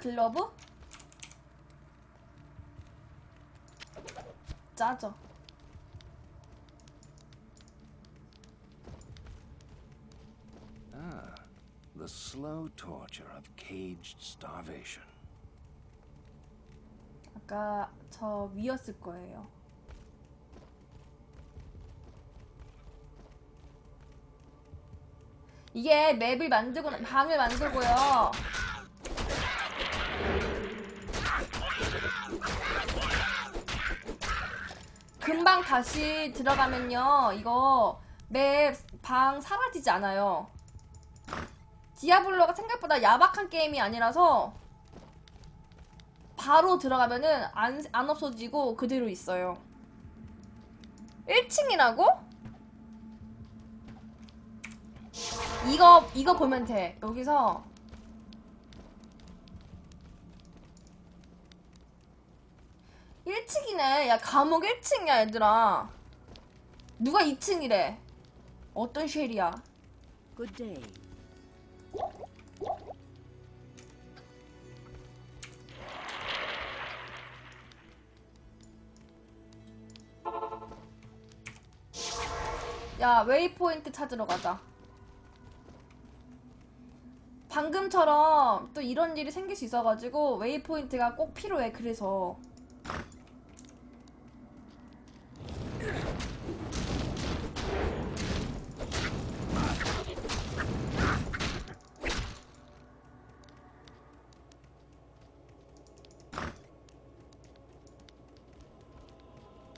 글러브? 짜죠. Ah, the slow torture of caged starvation. 아까 저 위였을 거예요. 이게 맵을 만들고 나- 방을 만들고요. 금방 다시 들어가면요. 이거 맵 방 사라지지 않아요. 디아블로가 생각보다 야박한 게임이 아니라서 바로 들어가면은 안, 안 없어지고 그대로 있어요. 1층이라고? 이거, 이거 보면 돼. 여기서. 일층이네 야, 감옥 1층이야, 얘들아. 누가 2층이래? 어떤 쉘이야? Good day. 야, 웨이포인트 찾으러 가자. 방금처럼 또 이런 일이 생길 수 있어가지고 웨이포인트가 꼭 필요해. 그래서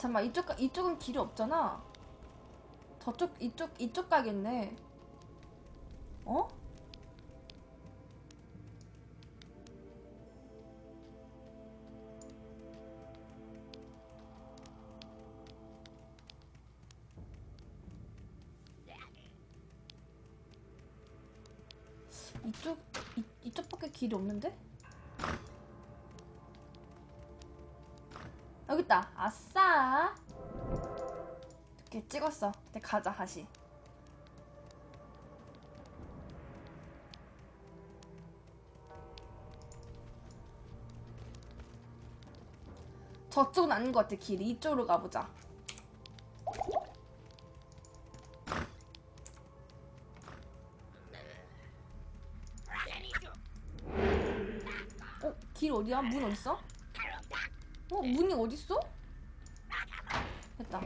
잠깐만 이쪽 가- 이쪽은 길이 없잖아. 저쪽 이쪽 이쪽 가겠네. 어? 이쪽 이, 이쪽밖에 길이 없는데? 가자 다시. 저쪽은 아닌 것 같아 길이 이쪽으로 가보자. 어? 길 어디야? 문 어딨어? 어? 문이 어딨어? 됐다.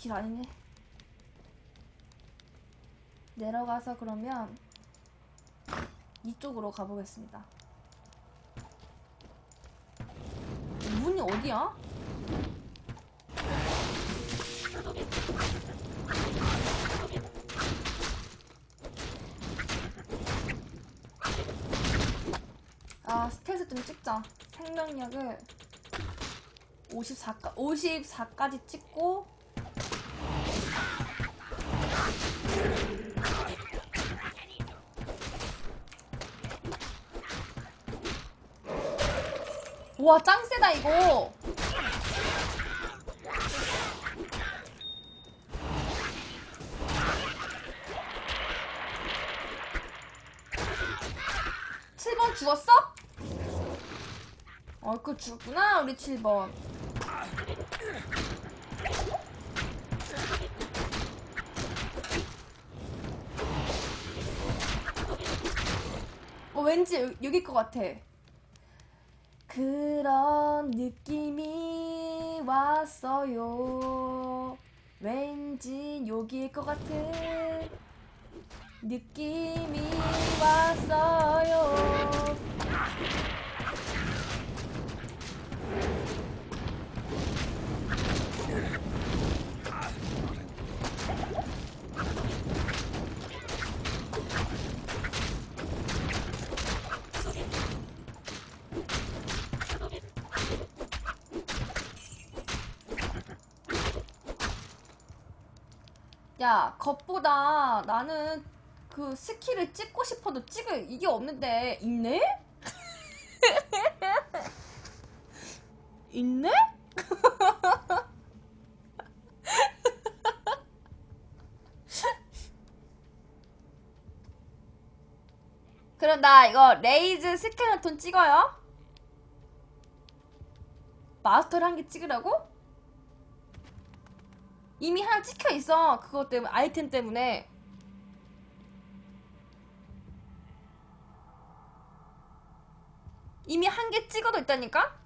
길 아니네. 내려가서 그러면 이쪽으로 가보겠습니다. 문이 어디야? 아, 스탯을 좀 찍자. 생명력을 54까, 54까지 찍고, 와, 짱 세다, 이거! 칠번 죽었어? 어, 그 죽었구나, 우리 7번. 어, 왠지 여- 여길 것 같아. 그런 느낌이 왔어요. 왠지 여기일 것 같은 느낌이 왔어요. 야, 겉보다 나는 그 스키를 찍고 싶어도 찍을 이게 없는데 있네? 있네? 그럼 나 이거 레이즈 스켈레톤 찍어요? 마스터를 한 개 찍으라고? 이미 하나 찍혀 있어. 그것 때문에 아이템 때문에. 이미 한 개 찍어도 있다니까?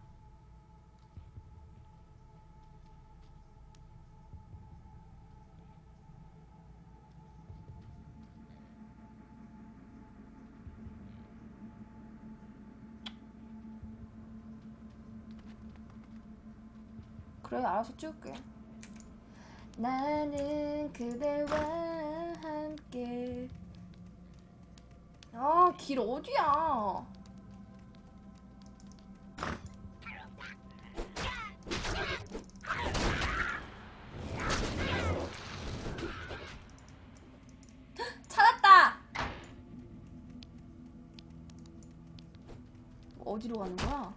그래 알아서 찍을게 나는 그대와 함께. 아길 어디야? 찾았다! 어디로 가는 거야?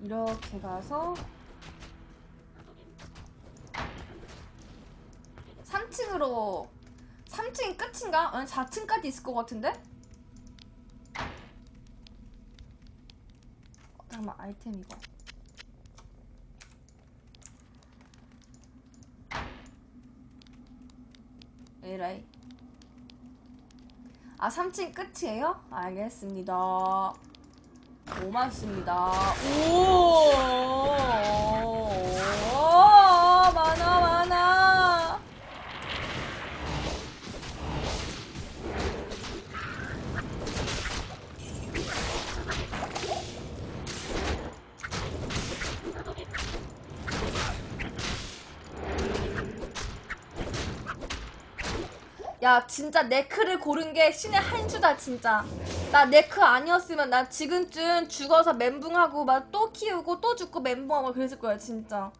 이렇게 가서 3층으로 3층이 끝인가? 아니 4층까지 있을 것 같은데? 어, 잠깐만 아이템 이거 에라이 아 3층 끝이에요? 알겠습니다 고맙습니다 오 야 진짜 네크를 고른 게 신의 한 수다 진짜. 나 네크 아니었으면 나 지금쯤 죽어서 멘붕하고 막 또 키우고 또 죽고 멘붕하고 그랬을 거야 진짜.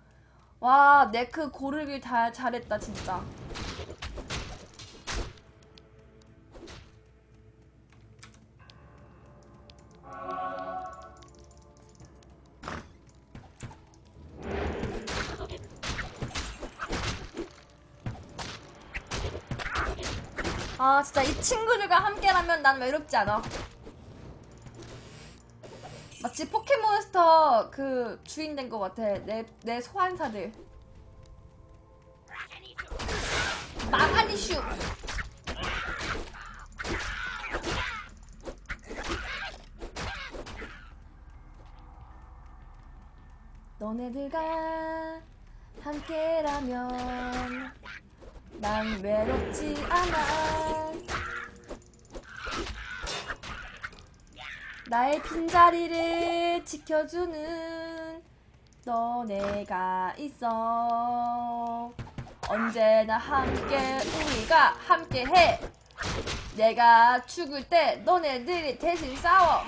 와 네크 고르길 다 잘했다 진짜 아 진짜 이 친구들과 함께라면 난 외롭지 않아. 마치 포켓몬스터 그 주인 된 것 같아. 내, 내 소환사들. 마가니슈. 너네들과 함께라면 난 외롭지 않아 나의 빈자리를 지켜주는 너네가 있어. 언제나 함께 우리가 함께해. 내가 죽을 때 너네들이 대신 싸워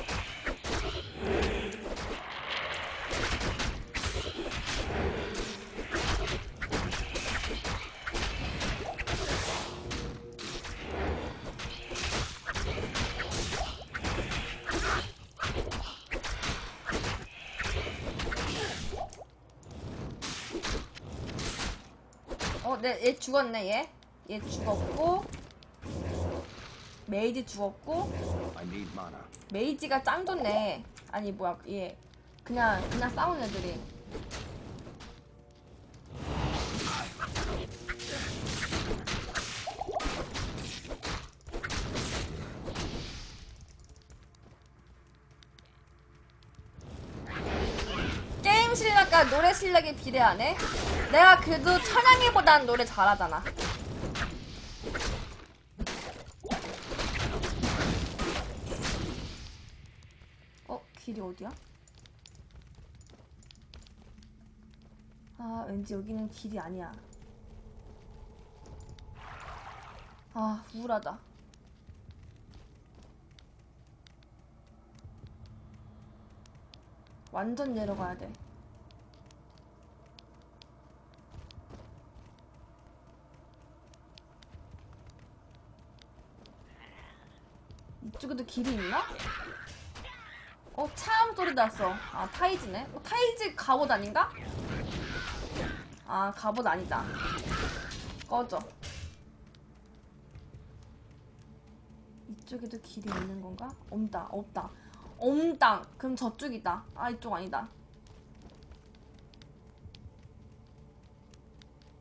얘 죽었네, 얘. 얘 죽었고. 메이지 죽었고. 메이지가 짱 좋네. 아니, 뭐야, 얘. 그냥, 그냥 싸운 애들이. 노래 실력이 비례하네? 내가 그래도 천양이보단 노래 잘하잖아. 어, 길이 어디야? 아, 왠지 여기는 길이 아니야. 아, 우울하다. 완전 내려가야 돼. 이쪽에도 길이 있나? 어, 차음 소리 났어. 아, 타이즈네. 어, 타이즈 갑옷 아닌가? 아, 갑옷 아니다. 꺼져. 이쪽에도 길이 있는 건가? 없다, 없다. 없다. 그럼 저쪽이다. 아, 이쪽 아니다.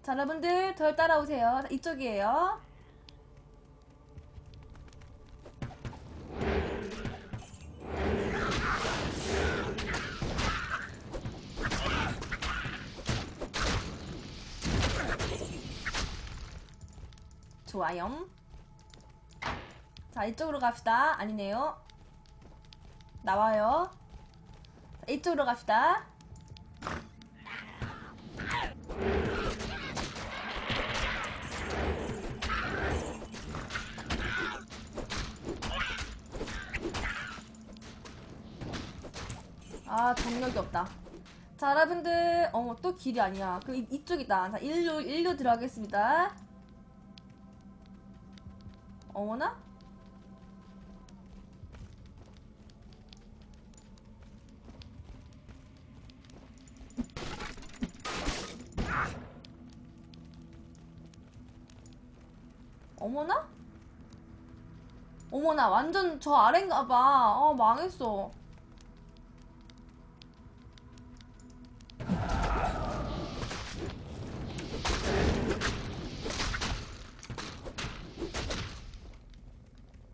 자, 여러분들, 덜 따라오세요. 이쪽이에요. 좋아요. 자, 이쪽으로 갑시다. 아니네요. 나와요. 자, 이쪽으로 갑시다. 아, 정력이 없다. 자, 여러분들, 어, 또 길이 아니야. 그, 이, 이쪽이다. 자, 일로, 일로 들어가겠습니다. 어머나? 어머나? 어머나 완전 저 아래인가 봐. 어 망했어.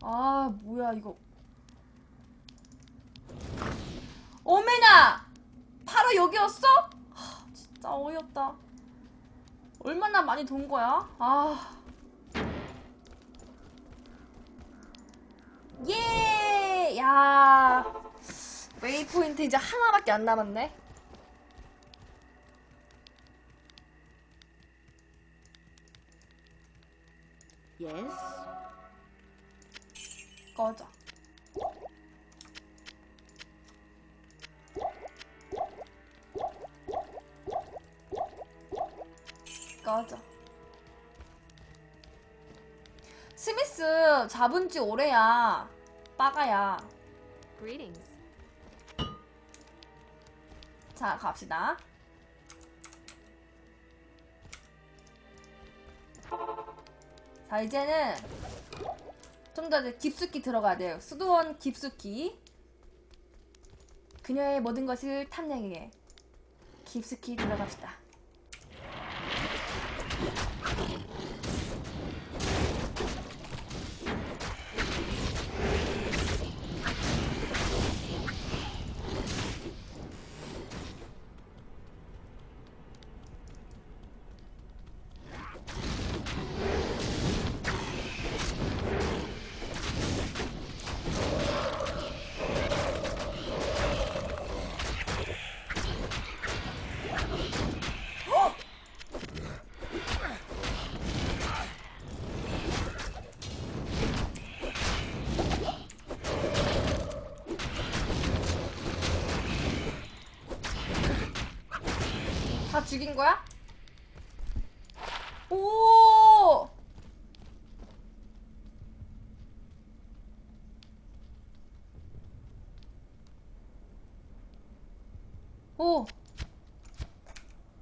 아 뭐야 이거 오메나 바로 여기였어? 하, 진짜 어이없다 얼마나 많이 돈 거야? 아 예! 야 웨이포인트 이제 하나밖에 안 남았네 Yes? 꺼져. 꺼져. 스미스 잡은 지 오래야. 빠가야. Greetings. 자 갑시다. 자 이제는 좀 더 깊숙이 들어가야 돼요. 수도원 깊숙이. 그녀의 모든 것을 탐내게 깊숙이 들어갑시다 죽인 거야? 오! 오!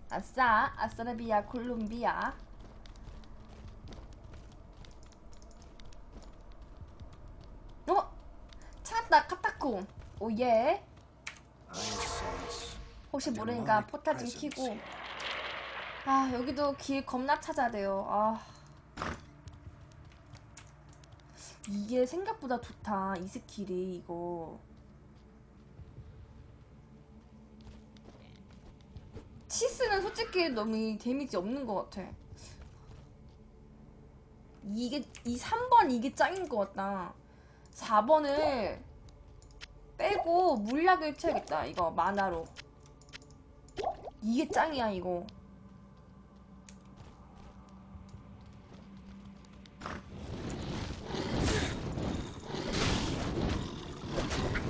아싸, 아싸라비아, 콜롬비아. 어? 찾았다, 카타콤. 오예. Sense 혹시 모르니까 포탈 좀 키고 아 여기도 길 겁나 찾아야 돼요. 아. 이게 생각보다 좋다 이 스킬이 이거. 치스는 솔직히 너무 데미지 없는 것 같아. 이게 이 3번 이게 짱인 것 같다. 4번을 빼고 물약을 쳐야겠다 이거 만화로. 이게 짱이야 이거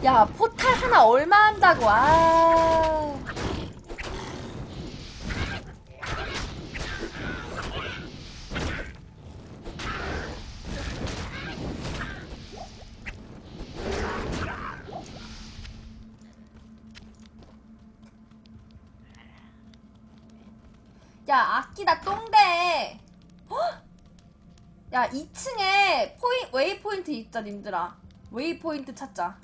야 포탈 하나 얼마 한다고 아 야, 아끼다 똥대. 헉! 야 2층에 포인 웨이 포인트 있자 님들아. 웨이 포인트 찾자.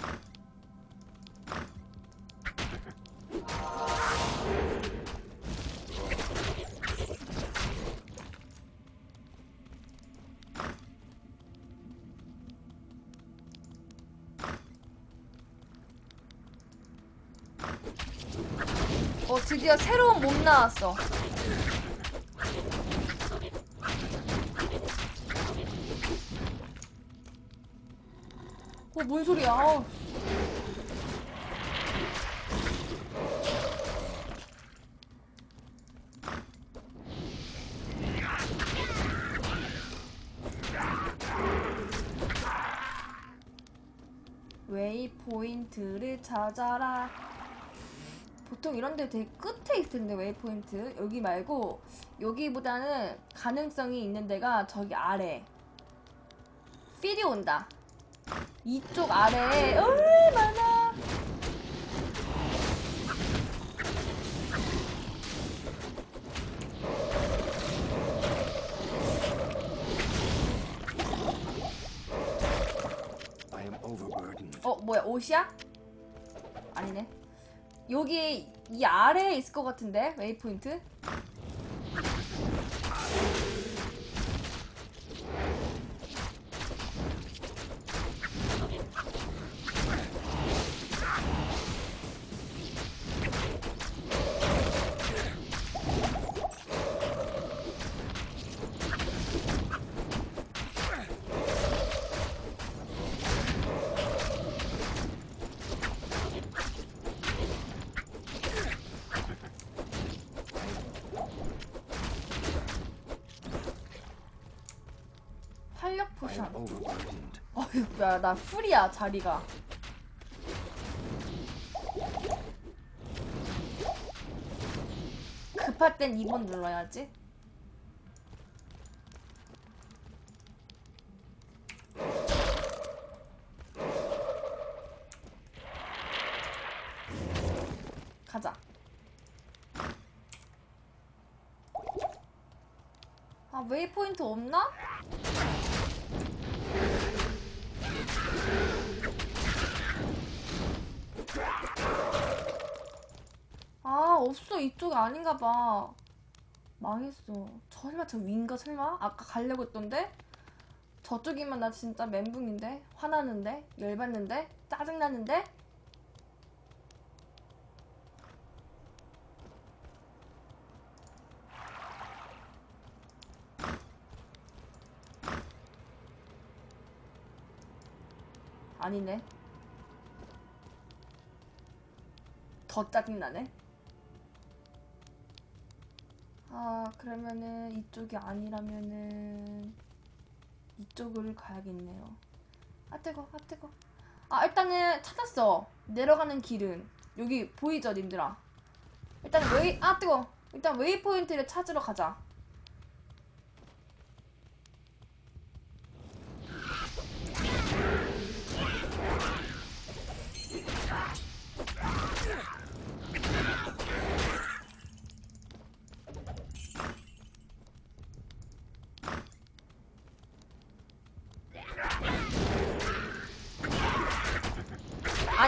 나왔어. 어, 뭔 소리야? 아우. 웨이 포인트를 찾아라. 보통 이런 데 되게 끝에 있을 텐데, 웨이포인트. 여기 말고, 여기보다는 가능성이 있는 데가 저기 아래. 필이 온다. 이쪽 아래에 얼마나. 어 뭐야 옷이야? 아니네 여기 이 아래에 있을 것 같은데 웨이포인트 어휴 야나 풀이야 자리가. 급할 땐 2번 눌러야지. 가자. 아 웨이포인트 없나? 없어 이쪽 아닌가 봐 망했어 설마 저 위인가 설마? 아까 가려고 했던데? 저쪽이면 나 진짜 멘붕인데? 화나는데? 열받는데? 짜증나는데? 아니네 더 짜증나네. 아, 그러면은 이쪽이 아니라면은 이쪽을 가야겠네요. 아, 뜨거, 아, 뜨거. 아, 일단은 찾았어. 내려가는 길은. 여기 보이죠, 님들아? 일단 웨이, 아, 뜨거. 일단 웨이포인트를 찾으러 가자.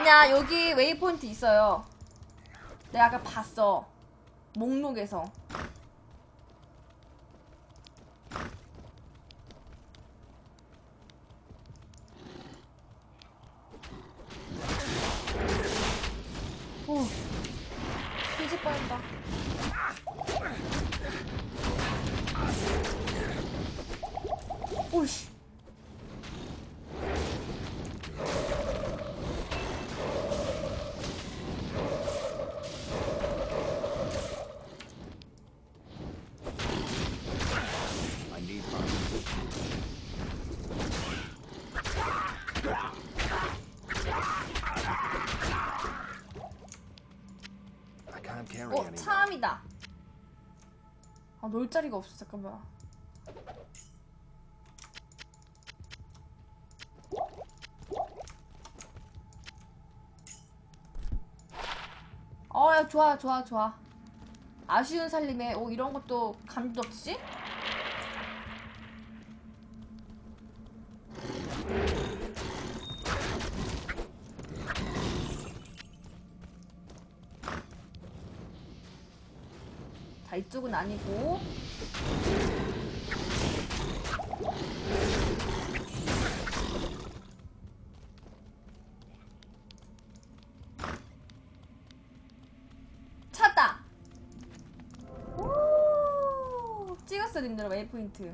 아니야, 여기 웨이포인트 있어요. 내가 아까 봤어. 목록에서. 어. 참이다. 아, 놀 자리가 없어. 잠깐만. 어, 야, 좋아, 좋아, 좋아. 아쉬운 살림에, 오, 이런 것도 감도 없지? 이쪽은 아니고. 찾다. 오 찍었어 님들 웨이포인트.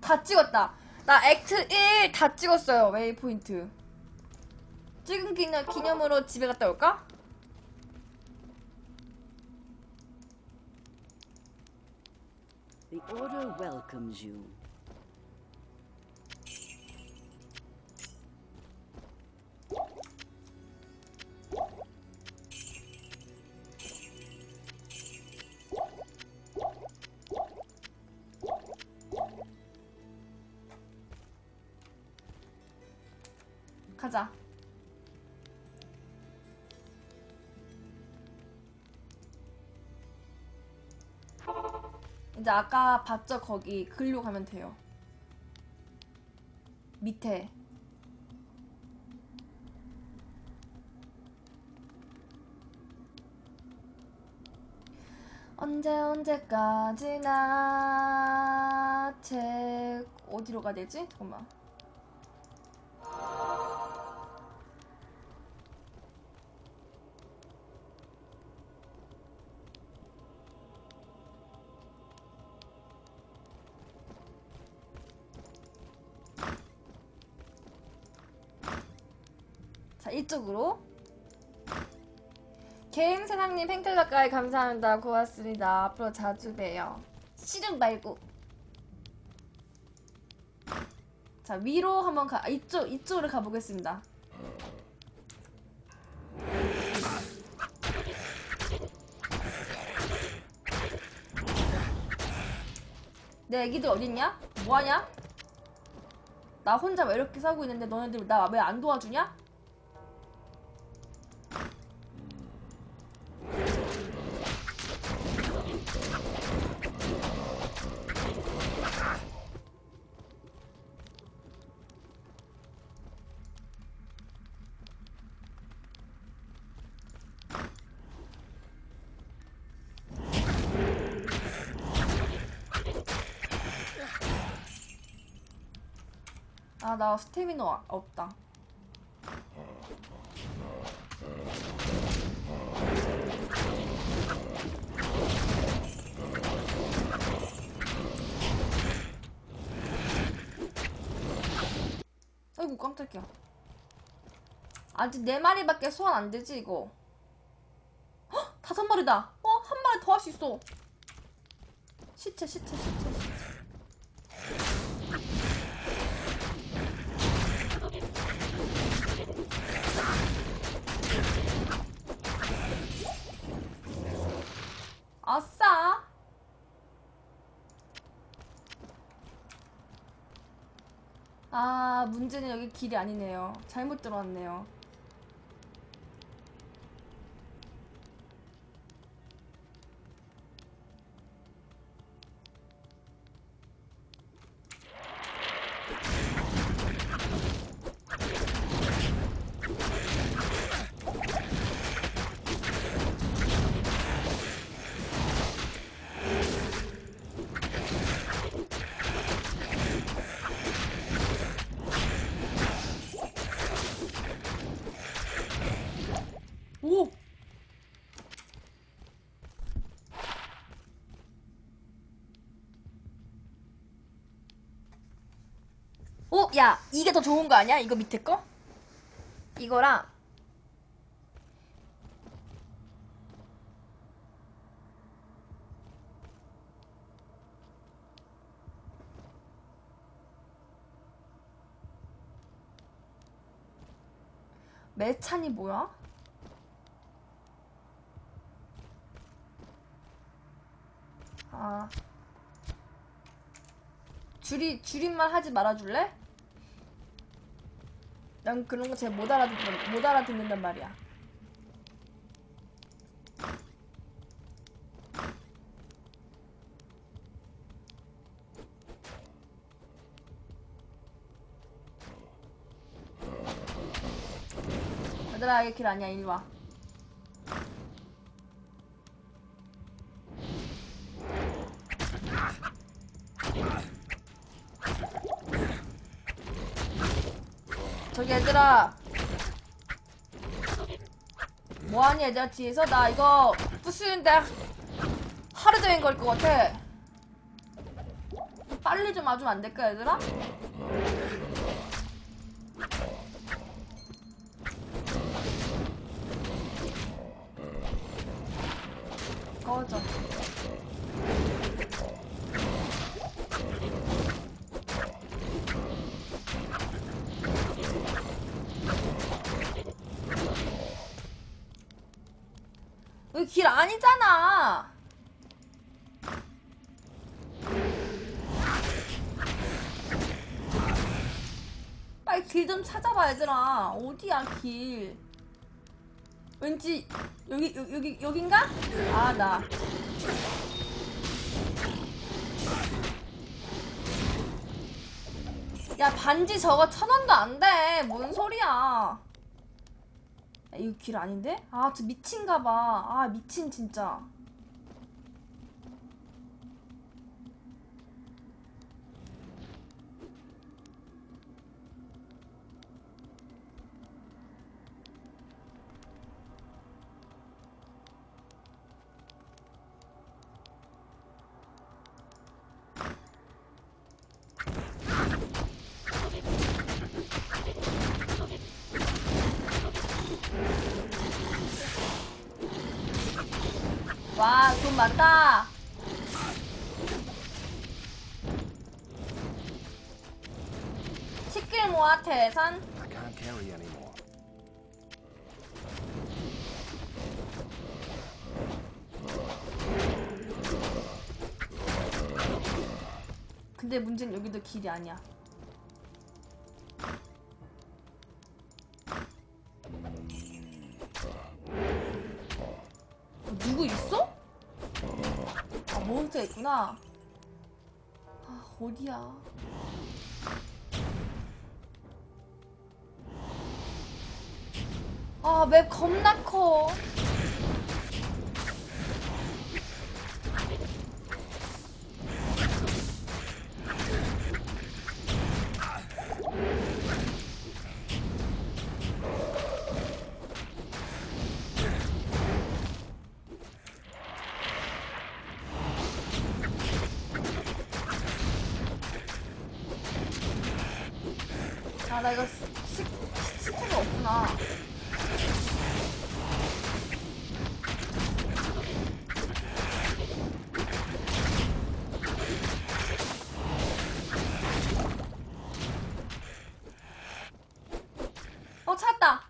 다 찍었다. 나 액트 1 다 찍었어요 웨이포인트. 찍은 기념, 기념으로 집에 갔다 올까? Order welcomes you. 이제 아까 봤죠 거기 글로 가면 돼요. 밑에. 언제 언제까지나 책 어디로 가야 되지? 잠깐만. 사장님 팽틀 가까이 감사합니다 고맙습니다 앞으로 자주 봬요 씨름 말고 자 위로 한번 가 아, 이쪽 이쪽으로 가보겠습니다 내 애기들 어딨냐? 뭐하냐? 나 혼자 왜 이렇게 살고 있는데 너네들 나 왜 안 도와주냐? 아 나 스태미너 아- 없다. 아이고 깜짝이야. 아직 네 마리밖에 소환 안 되지 이거? 헉! 다섯 마리다. 어? 한 마리 더 할 수 있어. 시체 시체 시체 시체 아싸! 아, 문제는 여기 길이 아니네요. 잘못 들어왔네요. 오! 오, 야, 이게 더 좋은 거 아니야? 이거 밑에 거? 이거랑 매찬이 뭐야? 아 줄이 줄임말 하지 말아줄래? 난 그런 거 잘 못 알아듣는, 못 알아듣는단 말이야. 얘들아, 이게 길 아니야. 일로 와. 저기 얘들아. 뭐하니 얘들아 뒤에서? 나 이거 부수는데 하루 종일 걸릴 것 같아. 빨리 좀 와주면 안 될까 얘들아? 얘들아. 어디야 길? 왠지 여기 여, 여기 여긴가? 아 나. 야 반지 저거 천 원도 안 돼. 뭔 소리야? 야, 이거 길 아닌데? 아, 저 미친가 봐. 아, 미친 진짜. 많다. 치킨 모아 anymore. 근데 문제는 여기도 길이 아니야. 있구나. 아, 어디야? 아, 맵 겁나 커. 아, 나 이거 시, 시, 시체가 없구나. 어, 찾았다.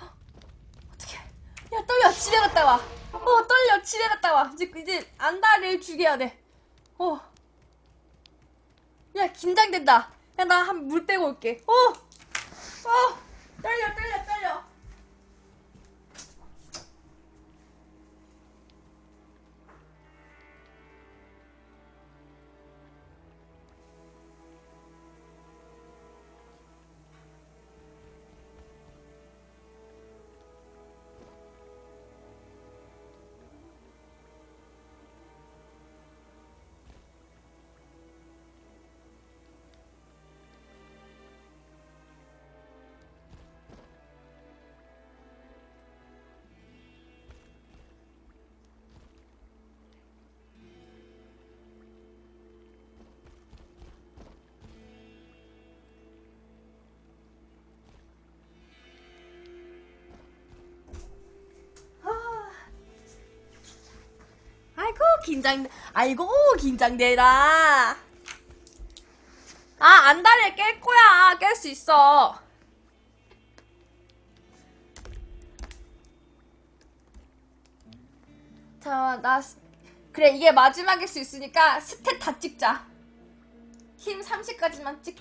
헉, 어떡해. 야, 떨려. 집에 갔다 와. 어, 떨려. 집에 갔다 와. 이제, 이제 안다를 죽여야 돼. 어. 야 긴장된다. 야 나 한 물 빼고 올게. 어, 어, 긴장. 아이고 긴장되라. 아 안달을 깰 거야. 깰 수 있어. 자, 나 스- 그래 이게 마지막일 수 있으니까 스탯 다 찍자. 힘 30까지만 찍고